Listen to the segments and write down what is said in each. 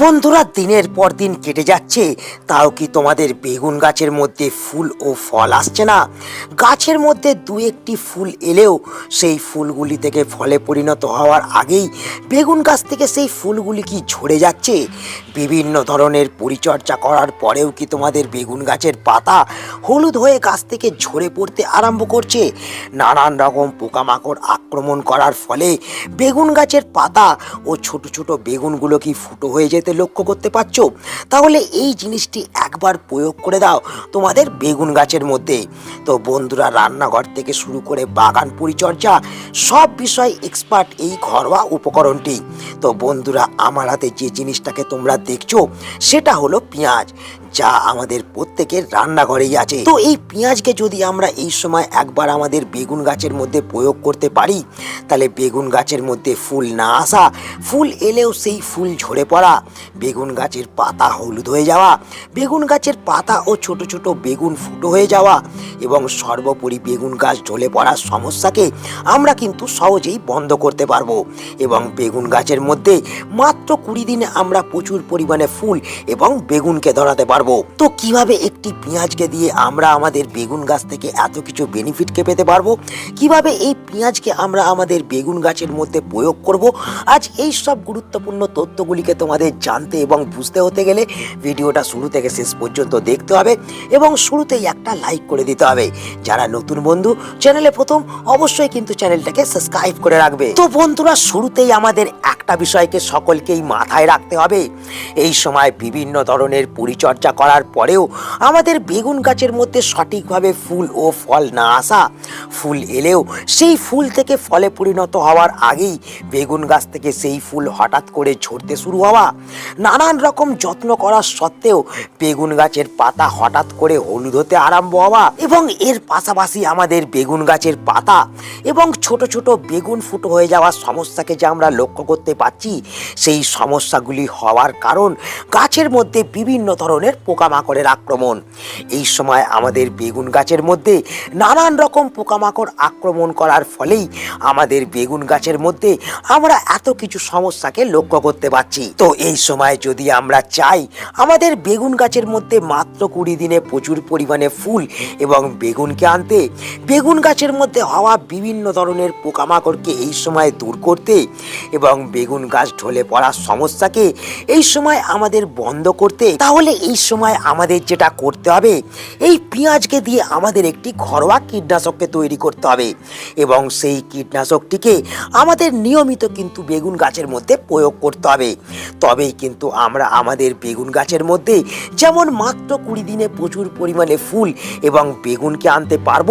বন্ধুরা, দিনের পর দিন কেটে যাচ্ছে। তাও কি তোমাদের বেগুন গাছের মধ্যে ফুল ও ফল আসছে না? গাছের মধ্যে দু একটি ফুল এলেও সেই ফুলগুলি থেকে ফলে পরিণত হওয়ার আগেই বেগুন গাছ থেকে সেই ফুলগুলি কি ঝরে যাচ্ছে? বিভিন্ন ধরনের পরিচর্যা করার পরেও কি তোমাদের বেগুন গাছের পাতা হলুদ হয়ে গাছ থেকে ঝরে পড়তে আরম্ভ করছে? নানান রকম পোকামাকড় আক্রমণ করার ফলে বেগুন গাছের পাতা ও ছোট ছোট বেগুনগুলো কি ফুটো হয়ে যেতে লক্ষ্য করতে পারছ? তাহলে এই জিনিসটি একবার প্রয়োগ করে দাও তোমাদের বেগুন গাছের মধ্যে। তো বন্ধুরা, রান্নাঘর থেকে শুরু করে বাগান পরিচর্যা, সব বিষয় এক্সপার্ট এই ঘরোয়া উপকরণটি। তো বন্ধুরা, আমার হাতে যে জিনিসটাকে তোমরা দেখছ, সেটা হলো পেঁয়াজ। যা আমাদের প্রত্যেকের রান্নাঘরেই আছে। তো এই পেঁয়াজকে যদি আমরা এই সময় একবার আমাদের বেগুন গাছের মধ্যে প্রয়োগ করতে পারি, তাহলে বেগুন গাছের মধ্যে ফুল না আসা, ফুল এলেও সেই ফুল ঝরে পড়া, বেগুন গাছের পাতা হলুদ হয়ে যাওয়া, বেগুন গাছের পাতা ও ছোট ছোট বেগুন ফুটো হয়ে যাওয়া এবং সর্বোপরি বেগুন গাছ ঢলে পড়ার সমস্যাকে আমরা কিন্তু সহজেই বন্ধ করতে পারব এবং বেগুন গাছের মধ্যে মাত্র কুড়ি দিনে আমরা প্রচুর পরিমাণে ফুল এবং বেগুনকে ধরাতে পারব। তো কীভাবে একটি পেঁয়াজকে দিয়ে আমরা আমাদের বেগুন গাছ থেকে এত কিছু বেনিফিটকে পেতে পারব? কীভাবে এই পেঁয়াজকে আমরা আমাদের বেগুন গাছের মধ্যে প্রয়োগ করব? আজ এই সব গুরুত্বপূর্ণ তথ্যগুলিকে তোমাদের জানতে এবং বুঝতে হতে গেলে ভিডিওটা শুরু থেকে শেষ পর্যন্ত দেখতে হবে এবং শুরুতেই একটা লাইক করে দিতে হবে। যারা নতুন বন্ধু, চ্যানেলে প্রথম, অবশ্যই কিন্তু চ্যানেলটাকে সাবস্ক্রাইব করে রাখবে। তো বন্ধুরা, শুরুতেই আমাদের একটা বিষয়কে সকলকেই মাথায় রাখতে হবে। এই সময় বিভিন্ন ধরনের পরিচর্যা করার পরেও আমাদের বেগুন গাছের মধ্যে সঠিকভাবে ফুল ও ফল না আসা ফুল এলেও সেই ফুল থেকে ফলে পরিণত হওয়ার আগেই বেগুন গাছ থেকে সেই ফুল হঠাৎ করে ঝরতে শুরু হওয়া। নানান রকম যত্ন করার সত্ত্বেও বেগুন গাছের পাতা হঠাৎ করে হলুদ হতে আরম্ভ হওয়া এবং এর পাশাপাশি আমাদের বেগুন গাছের পাতা এবং ছোট ছোট বেগুন ফুটো হয়ে যাওয়ার সমস্যাকে যে আমরা লক্ষ্য করতে পারছি, সেই সমস্যাগুলি হওয়ার কারণ গাছের মধ্যে বিভিন্ন ধরনের পোকামাকড়ের আক্রমণ। এই সময় আমাদের বেগুন গাছের মধ্যে নানান রকম পোকামাকড় আক্রমণ করার ফলেই আমাদের বেগুন গাছের মধ্যে আমরা এত কিছু সমস্যাকে লক্ষ্য করতে পারছি। তো এই সময় যদি আমরা চাই আমাদের বেগুন গাছের মধ্যে মাত্র কুড়ি দিনে প্রচুর পরিমাণে ফুল এবং বেগুনকে আনতে, বেগুন গাছের মধ্যে হওয়া বিভিন্ন ধরনের পোকামাকড়কে এই সময় দূর করতে এবং বেগুন গাছ ঢলে পড়ার সমস্যাকে এই সময় আমাদের বন্ধ করতে, তাহলে এই সময় আমাদের যেটা করতে হবে, এই পেঁয়াজকে দিয়ে আমাদের একটি ঘরোয়া কীটনাশককে তৈরি করতে হবে। এবং সেই কীটনাশকটিকে আমাদের নিয়মিত কিন্তু বেগুন গাছের মধ্যে প্রয়োগ করতে হবে। তবেই কিন্তু আমরা আমাদের বেগুন গাছের মধ্যে যেমন মাত্র কুড়ি দিনে প্রচুর পরিমাণে ফুল এবং বেগুনকে আনতে পারব,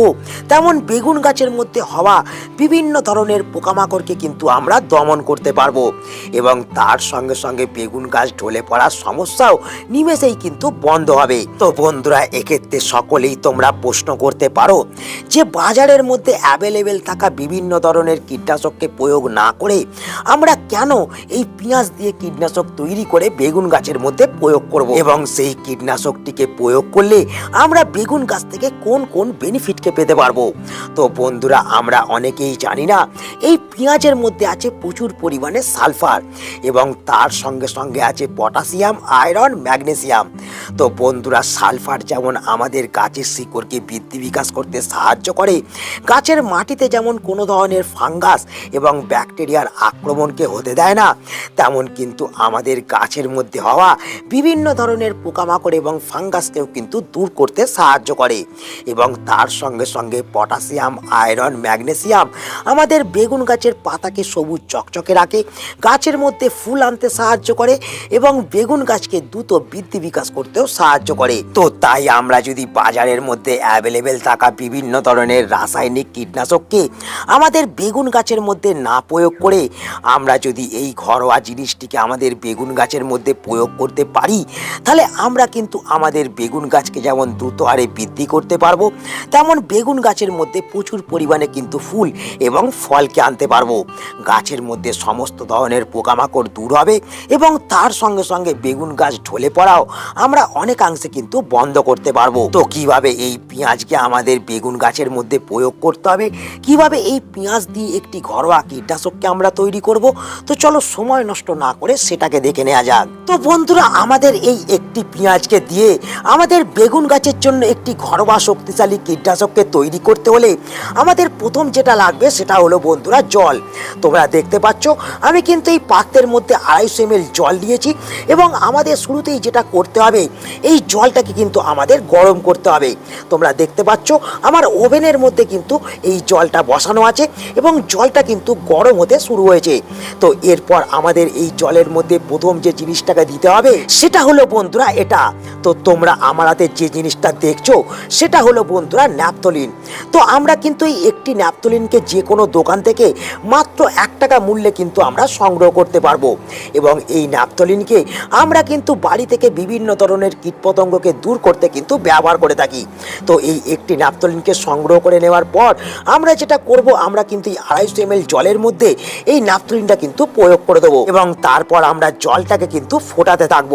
তেমন বেগুন গাছের মধ্যে হওয়া বিভিন্ন ধরনের পোকামাকড়কে কিন্তু আমরা দমন করতে পারব। এবং তার সঙ্গে সঙ্গে বেগুন গাছ ঢলে পড়ার সমস্যাও নিমেষেই কিন্তু বন্ধ হবে। তো বন্ধুরা, এক্ষেত্রে সকলেই তোমরা প্রশ্ন করতে পারো যে বাজারের মধ্যে অ্যাভেলেবেল থাকা বিভিন্ন ধরনের কীটনাশককে প্রয়োগ না করে আমরা কেন এই পেঁয়াজ দিয়ে কীটনাশক তৈরি করে বেগুন গাছের মধ্যে প্রয়োগ করব? এবং সেই কীটনাশকটিকে প্রয়োগ করলে আমরা বেগুন গাছ থেকে কোন কোন বেনিফিটকে পেতে পারব? তো বন্ধুরা, আমরা অনেকেই জানি না, এই পেঁয়াজের মধ্যে আছে প্রচুর পরিমাণে সালফার এবং তার সঙ্গে সঙ্গে আছে পটাশিয়াম, আয়রন, ম্যাগনেসিয়াম। তো বন্ধুরা, সালফার যেমন আমাদের গাছের শিকড়কে বৃদ্ধি বিকাশ করতে সাহায্য করে, গাছের মাটিতে যেমন কোনো ধরনের ফাঙ্গাস এবং ব্যাকটেরিয়ার আক্রমণকে হতে দেয় না, তেমন কিন্তু আমাদের গাছের মধ্যে হওয়া বিভিন্ন ধরনের পোকামাকড় এবং ফাঙ্গাসকেও কিন্তু দূর করতে সাহায্য করে এবং তার সঙ্গে সঙ্গে পটাশিয়াম, আয়রন, ম্যাগনেসিয়াম আমাদের বেগুন গাছের পাতাকে সবুজ চকচকে রাখে, গাছের মধ্যে ফুল আনতে সাহায্য করে এবং বেগুন গাছকে দ্রুত বৃদ্ধি বিকাশ করতেও সাহায্য করে। তো তাই আমরা যদি বাজারের মধ্যে অ্যাভেলেবেল থাকা বিভিন্ন ধরনের রাসায়নিক কীটনাশককে আমাদের বেগুন গাছের মধ্যে না প্রয়োগ করে আমরা যদি এই ঘরোয়া জিনিসটিকে আমাদের বেগুন গাছের মধ্যে প্রয়োগ করতে পারি, তাহলে আমরা কিন্তু আমাদের বেগুন গাছকে যেমন দ্রুত হারে বৃদ্ধি করতে পারব, তেমন বেগুন গাছের মধ্যে প্রচুর পরিমাণে কিন্তু ফুল এবং ফলকে আনতে পারব। গাছের মধ্যে সমস্ত ধরনের পোকামাকড় দূর হবে এবং তার সঙ্গে সঙ্গে বেগুন গাছ ঢলে পড়াও আমরা অনেকাংশে কিন্তু বন্ধ করতে পারব। তো কীভাবে এই পেঁয়াজকে আমাদের বেগুন গাছের মধ্যে প্রয়োগ করতে হবে? কীভাবে এই পেঁয়াজ দিয়ে একটি ঘরোয়া কীটনাশককে আমরা তৈরি করব? তো চলো সময় নষ্ট না করে সেটাকে দেখে নেওয়া যাক। তো বন্ধুরা, আমাদের এই একটি পেঁয়াজকে দিয়ে আমাদের বেগুন গাছের জন্য একটি ঘরোয়া শক্তিশালী কীটনাশককে তৈরি করতে হলে আমাদের প্রথম যেটা লাগবে সেটা হলো বন্ধুরা জল। তোমরা দেখতে পাচ্ছ, আমি কিন্তু এই পাত্রের মধ্যে আড়াইশো এম জল নিয়েছি এবং আমাদের শুরুতেই যেটা করতে হবে এই জলটাকে কিন্তু আমাদের গরম করতে হবে। তোমরা দেখতে পাচ্ছ, আমার ওভেনের মধ্যে কিন্তু এই জলটা বসানো আছে এবং জলটা কিন্তু গরম হতে শুরু হয়েছে। তো এরপর আমাদের এই জলের মধ্যে প্রথম যে জিনিসটাকে দিতে হবে, সেটা হলো বন্ধুরা এটা। তো তোমরা আমার হাতে যে জিনিসটা দেখছ, সেটা হলো বন্ধুরা ন্যাপথলিন। তো আমরা কিন্তু এই একটি ন্যাপথলিনকে যে কোনো দোকান থেকে মাত্র এক টাকা মূল্যে কিন্তু আমরা সংগ্রহ করতে পারব। এবং এই ন্যাপথলিনকে আমরা কিন্তু বাড়ি থেকে বিভিন্ন কীটপতঙ্গকে দূর করতে কিন্তু ব্যবহার করে থাকি। তো এই একটি ন্যাপথলিনকে সংগ্রহ করে নেওয়ার পর আমরা যেটা করব, আমরা কিন্তু এই আড়াইশো এম জলের মধ্যে এই ন্যাপথলিনটা কিন্তু প্রয়োগ করে দেবো এবং তারপর আমরা জলটাকে কিন্তু ফোটাতে থাকব।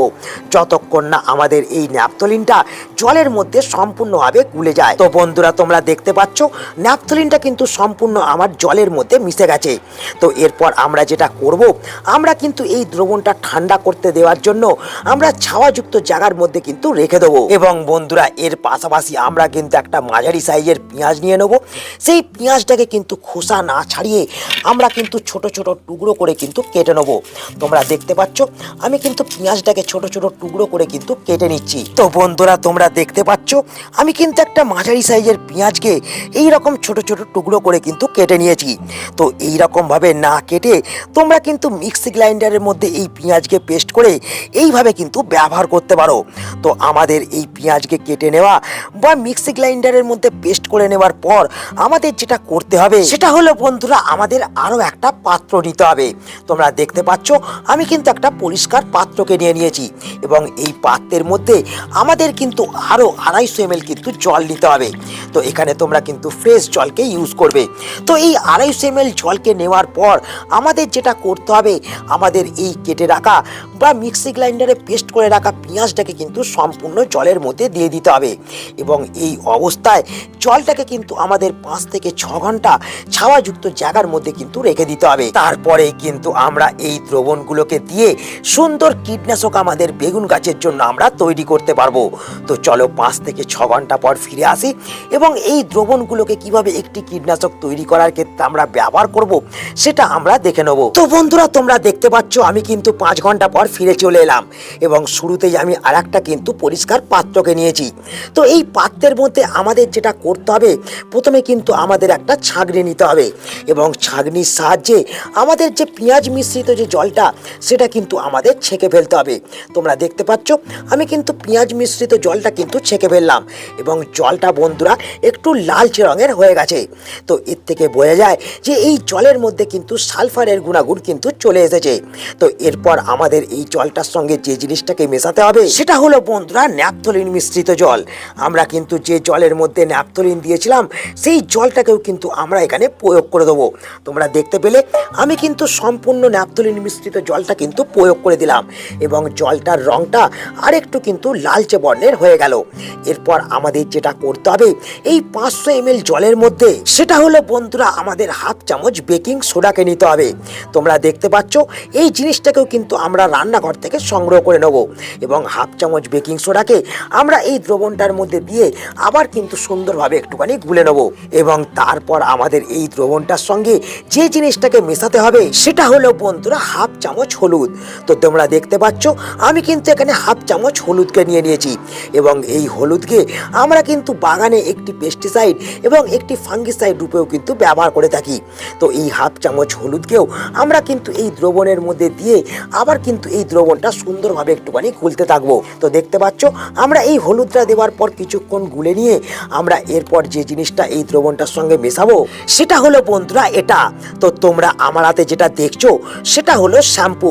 যতক্ষণ না আমাদের এই ন্যাপথলিনটা জলের মধ্যে সম্পূর্ণভাবে গুলে যায়। তো বন্ধুরা, তোমরা দেখতে পাচ্ছ ন্যাপথলিনটা কিন্তু সম্পূর্ণ আমার জলের মধ্যে মিশে গেছে। তো এরপর আমরা যেটা করব, আমরা কিন্তু এই দ্রবণটা ঠান্ডা করতে দেওয়ার জন্য আমরা ছাওয়াযুক্ত জায়গার মধ্যে কিন্তু রেখে দেবো। এবং বন্ধুরা, এর পাশাপাশি আমরা কিন্তু একটা মাঝারি সাইজের পেঁয়াজ নিয়ে নেব। সেই পেঁয়াজটাকে কিন্তু খোসা না ছাড়িয়ে আমরা কিন্তু ছোট ছোট টুকরো করে কিন্তু কেটে নেব। তোমরা দেখতে পাচ্ছ, আমি কিন্তু পেঁয়াজটাকে ছোট ছোট টুকরো করে কিন্তু কেটে নিচ্ছি। তো বন্ধুরা, তোমরা দেখতে পাচ্ছ, আমি কিন্তু একটা মাঝারি সাইজের পেঁয়াজকে এই রকম ছোট ছোট টুকরো করে কিন্তু কেটে নিয়েছি। তো এই রকম ভাবে না কেটে তোমরা কিন্তু মিক্সি গ্রাইন্ডারের মধ্যে এই পেঁয়াজকে পেস্ট করে এইভাবে কিন্তু ব্যবহার করতে পারো। তো আমাদের এই পেঁয়াজকে কেটে নেওয়া বা মিক্সি গ্রাইন্ডারের মধ্যে পেস্ট করে নেওয়ার পর আমাদের যেটা করতে হবে, সেটা হলো বন্ধুরা আমাদের আরও একটা পাত্র নিতে হবে। তোমরা দেখতে পাচ্ছ, আমি কিন্তু একটা পরিষ্কার পাত্রকে নিয়ে নিয়েছি এবং এই পাত্রের মধ্যে আমাদের কিন্তু আরও আড়াইশো এম কিন্তু জল নিতে হবে। তো এখানে তোমরা কিন্তু ফ্রেশ জলকে ইউজ করবে। তো এই আড়াইশো এম জলকে নেওয়ার পর আমাদের যেটা করতে হবে, আমাদের এই কেটে রাখা বা মিক্সি গ্রাইন্ডারে পেস্ট করে রাখা পেঁয়াজটাকে কিন্তু সম্পূর্ণ জলের মধ্যে দিয়ে দিতে হবে। এবং এই অবস্থায় জলটাকে কিন্তু আমাদের পাঁচ থেকে ছ ঘণ্টা ছাওয়াযুক্ত জায়গার মধ্যে কিন্তু রেখে দিতে হবে। তারপরে কিন্তু আমরা এই দ্রবণগুলোকে দিয়ে সুন্দর কীটনাশক আমাদের বেগুন গাছের জন্য আমরা তৈরি করতে পারব। তো চলো পাঁচ থেকে ছ ঘণ্টা পর ফিরে আসি এবং এই দ্রবণগুলোকে কীভাবে একটি কীটনাশক তৈরি করার ক্ষেত্রে আমরা ব্যবহার করব সেটা আমরা দেখে নেব। তো বন্ধুরা, তোমরা দেখতে পাচ্ছ আমি কিন্তু পাঁচ ঘণ্টা পর ফিরে চলে এলাম এবং শুরুতেই আমি আর একটা কিন্তু পরিষ্কার পাত্রকে নিয়েছি। তো এই পাত্রের মধ্যে আমাদের যেটা করতে হবে, প্রথমে কিন্তু আমাদের একটা ছাঁকনি নিতে হবে এবং ছাঁকনির সাহায্যে আমাদের যে পেঁয়াজ মিশ্রিত যে জলটা, সেটা কিন্তু আমাদের ছেঁকে ফেলতে হবে। তোমরা দেখতে পাচ্ছ, আমি কিন্তু পেঁয়াজ মিশ্রিত জলটা কিন্তু ছেঁকে ফেললাম এবং জলটা বন্ধুরা একটু লালচে রঙের হয়ে গেছে। তো এর থেকে বোঝা যায় যে এই জলের মধ্যে কিন্তু সালফারের গুণাগুণ কিন্তু চলে এসেছে। তো এরপর আমাদের এই জলটার সঙ্গে যে জিনিসটাকে মেশাতে হবে সেটা হলো বন্ধুরা ন্যাপথলিন মিশ্রিত জল। আমরা কিন্তু যে জলের মধ্যে ন্যাপথলিন দিয়েছিলাম, সেই জলটাকেও কিন্তু আমরা এখানে প্রয়োগ করে দেবো। তোমরা দেখতে পেলে, আমি কিন্তু সম্পূর্ণ ন্যাপথলিন মিশ্রিত জলটা কিন্তু প্রয়োগ করে দিলাম এবং জলটার রংটা আরেকটু কিন্তু লালচে বর্ণের হয়ে গেল। এরপর আমাদের যেটা করতে হবে, এই পাঁচশো এম জলের মধ্যে সেটা হলো বন্ধুরা আমাদের হাফ চামচ বেকিং সোডাকে নিতে হবে। তোমরা দেখতে পাচ্ছ, এই জিনিসটাকেও কিন্তু আমরা রান্নাঘর থেকে সংগ্রহ করে নেব এবং হাফ চামচ বেকিং সোডাকে আমরা এই দ্রবণটার মধ্যে দিয়ে আবার কিন্তু সুন্দরভাবে একটুখানি গুলে নেব। এবং তারপর আমাদের এই দ্রবণটার সঙ্গে যে জিনিসটাকে মেশাতে হবে সেটা হলো বন্ধুরা হাফ চামচ হলুদ। তো তোমরা দেখতে পাচ্ছ, আমি কিন্তু এখানে হাফ চামচ হলুদকে নিয়ে নিয়েছি। এবং এই হলুদকে আমরা কিন্তু বাগানে একটি পেস্টিসাইড এবং একটি ফাঙ্গিসাইড রূপেও কিন্তু ব্যবহার করে থাকি। তো এই হাফ চামচ হলুদকেও আমরা কিন্তু এই দ্রবণের মধ্যে দিয়ে আবার কিন্তু এই দ্রবণটা সুন্দরভাবে একটুখানি গুলতে থাকব। তো দেখতে পাচ্ছ, আমরা এই হলুদটা দেওয়ার পর কিছুক্ষণ গুলে নিয়ে আমরা এরপর যে জিনিসটা এই দ্রবণটার সঙ্গে মেশাবো, সেটা হলো বন্ধুরা এটা। তো তোমরা আমার হাতে যেটা দেখছ, সেটা হলো শ্যাম্পু।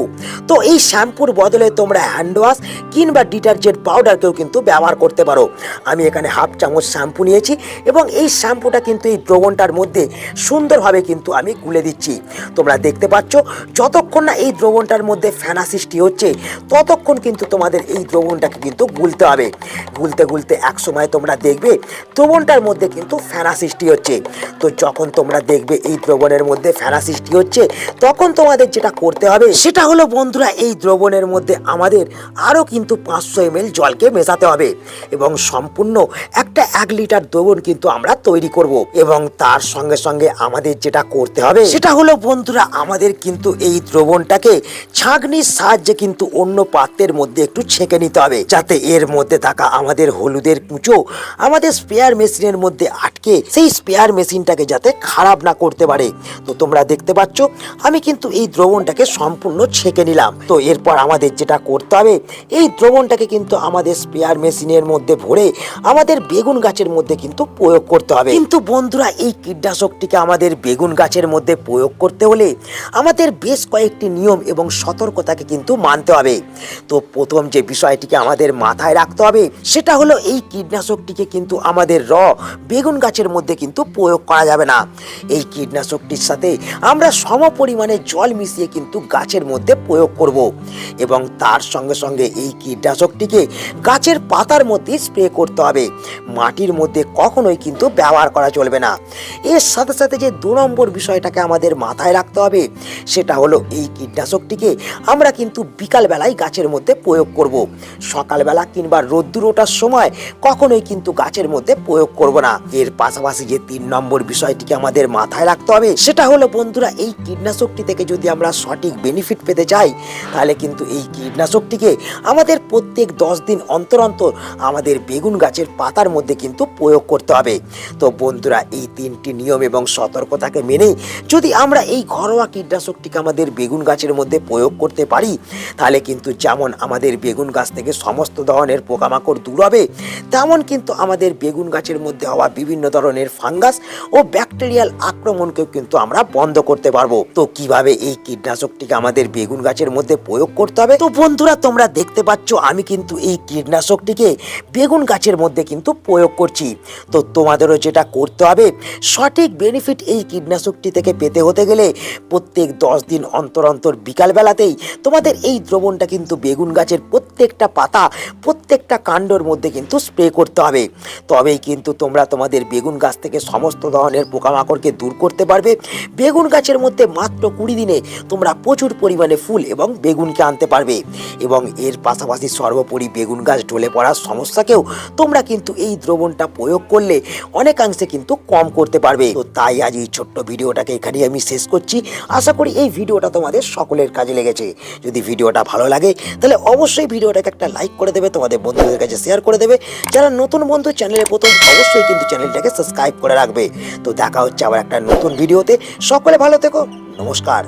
তো এই শ্যাম্পুর বদলে তোমরা হ্যান্ড ওয়াশ কিংবা ডিটারজেন্ট পাউডারকেও কিন্তু ব্যবহার করতে পারো। আমি এখানে হাফ চামচ শ্যাম্পু নিয়েছি এবং এই শ্যাম্পুটা কিন্তু এই দ্রবণটার মধ্যে সুন্দরভাবে কিন্তু আমি গুলে দিচ্ছি। তোমরা দেখতে পাচ্ছ, যতক্ষণ না এই দ্রবণটার মধ্যে ফেনা সৃষ্টি হচ্ছে, ততক্ষণ কিন্তু তোমাদের এই দ্রবণটাকে কিন্তু গুলতে হবে। গুলতে গুলতে এক সময় তোমরা দেখবে দ্রবণটার মধ্যে কিন্তু ফেনা সৃষ্টি হচ্ছে। তো যখন তোমরা দেখবে এই দ্রবণের মধ্যে ফেনা সৃষ্টি হচ্ছে, তখন তোমাদের যেটা করতে হবে সেটা হলো বন্ধুরা এই দ্রবণের মধ্যে আমাদের আরও কিন্তু পাঁচশো এম জলকে মেশাতে হবে এবং সম্পূর্ণ একটা এক লিটার দ্রবণ কিন্তু আমরা তৈরি করব। এবং তার সঙ্গে সঙ্গে আমাদের যেটা করতে হবে সেটা হলো বন্ধুরা আমাদের কিন্তু এই দ্রবণটাকে ছাঁকনির সাহায্যে কিন্তু অন্য পাত্রের মধ্যে একটু ছেঁকে নিতে হবে, যাতে এর মধ্যে থাকা আমাদের হলুদের কুচো আমাদের স্পেয়ার মেশিনের মধ্যে আটকে সেই স্পেয়ার মেশিনটাকে যাতে খারাপ না করতে পারে। তো তোমরা দেখতে পাচ্ছ, আমি কিন্তু এই দ্রবণটাকে সম্পূর্ণ ছেঁকে নিলাম। তো এরপর আমাদের যেটা করতে হবে, এই দ্রবণটাকে কিন্তু আমাদের স্পেয়ার মেশিনের মধ্যে ভরে আমাদের বেগুন গাছের মধ্যে কিন্তু প্রয়োগ করতে হবে। কিন্তু বন্ধুরা, এই কীটনাশকটিকে আমাদের বেগুন গাছের মধ্যে প্রয়োগ করতে হলে আমাদের বেশ কয়েকটি নিয়ম এবং সতর্কতাকে কিন্তু মানতে হবে। তো প্রথম যে বিষয়টিকে আমাদের মাথায় রাখতে হবে। সেটা হলো এই কীটনাশকটিকে কিন্তু আমাদের র বেগুন গাছের মধ্যে কিন্তু প্রয়োগ করা যাবে না। এই কীটনাশকটির সাথে আমরা সম পরিমাণে জল মিশিয়ে কিন্তু গাছের মধ্যে প্রয়োগ করব এবং তার সঙ্গে সঙ্গে এই কীটনাশকটিকে গাছের পাতার মধ্যে স্প্রে করতে হবে। মাটির মধ্যে কখনোই কিন্তু ব্যবহার করা চলবে না। এর সাথে সাথে যে দু নম্বর বিষয়টাকে আমাদের মাথায় রাখতে হবে, সেটা হলো এই কীটনাশকটিকে আমরা কিন্তু বিকালবেলায় গাছের মধ্যে প্রয়োগ করব। সকালবেলা কিংবা রোদ্দুর ওঠার সময় কখনোই কিন্তু গাছের মধ্যে প্রয়োগ করব না। এর পাশাপাশি যে তিন নম্বর বিষয়টিকে আমাদের মাথায় রাখতে হবে, সেটা হলো বন্ধুরা এই কীটনাশকটি থেকে যদি আমরা সঠিক বেনিফিট পেতে চাই, তাহলে কিন্তু এই কীটনাশকটিকে আমাদের প্রত্যেক দশ দিন অন্তর অন্তর আমাদের বেগুন গাছের পাতার মধ্যে কিন্তু প্রয়োগ করতে হবে। তো বন্ধুরা, এই তিনটি নিয়ম এবং সতর্কতাকে মেনে যদি আমরা এই ঘরোয়া কীটনাশকটিকে আমাদের বেগুন গাছের মধ্যে প্রয়োগ করতে পারি, তাহলে কিন্তু যেমন আমাদের বেগুন গাছ থেকে সমস্ত ধরনের পোকামাকড় দূর হবে, তেমন কিন্তু আমাদের বেগুন গাছের মধ্যে হওয়া বিভিন্ন ধরনের ফাঙ্গাস ও ব্যাকটেরিয়াল আক্রমণকেও কিন্তু আমরা বন্ধ করতে পারব। তো কীভাবে এই কীটনাশকটিকে আমাদের বেগুন গাছের মধ্যে প্রয়োগ করতে হবে? তো বন্ধুরা, তোমরা দেখতে পাচ্ছ, আমি কিন্তু এই কীটনাশকটিকে বেগুন গাছের মধ্যে কিন্তু প্রয়োগ করছি। তো তোমাদেরও যেটা করতে হবে, সঠিক বেনিফিট এই কীটনাশকটি থেকে পেতে হতে গেলে প্রত্যেক দশ দিন অন্তর অন্তর বিকালবেলাতেই তোমাদের এই দ্রবণটা কিন্তু বেগুন গাছের প্রত্যেকটা পাতা প্রত্যেকটা কাণ্ডর মধ্যে কিন্তু স্প্রে করতে হবে। তবেই কিন্তু তোমরা তোমাদের বেগুন গাছ থেকে সমস্ত ধরনের পোকামাকড়কে দূর করতে পারবে। বেগুন গাছের মধ্যে মাত্র কুড়ি দিনে তোমরা প্রচুর পরিমাণে ফুল এবং বেগুনকে আনতে পারবে। এবং এর পাশাপাশি সর্বোপরি বেগুন গাছ ঢলে পড়ার সমস্যাকেও তোমরা কিন্তু এই দ্রবণটা প্রয়োগ করলে অনেকাংশে কিন্তু কম করতে পারবে। তো তাই আজ এই ছোট্ট ভিডিওটাকে এখানেই আমি শেষ করছি। আশা করি এই ভিডিওটা তোমাদের সকলের কাজে লেগেছে। যদি ভিডিওটা ভালো লাগে, তাহলে অবশ্যই ভিডিওটাকে একটা লাইক করে দেবে, তোমাদের বন্ধুদের কাছে শেয়ার করে দেবে। যারা নতুন বন্ধু, চ্যানেলে প্রথম, অবশ্যই কিন্তু চ্যানেলটাকে সাবস্ক্রাইব করে রাখবে। তো দেখা হচ্ছে আবার একটা নতুন ভিডিওতে সকলে ভালো থেকো। নমস্কার।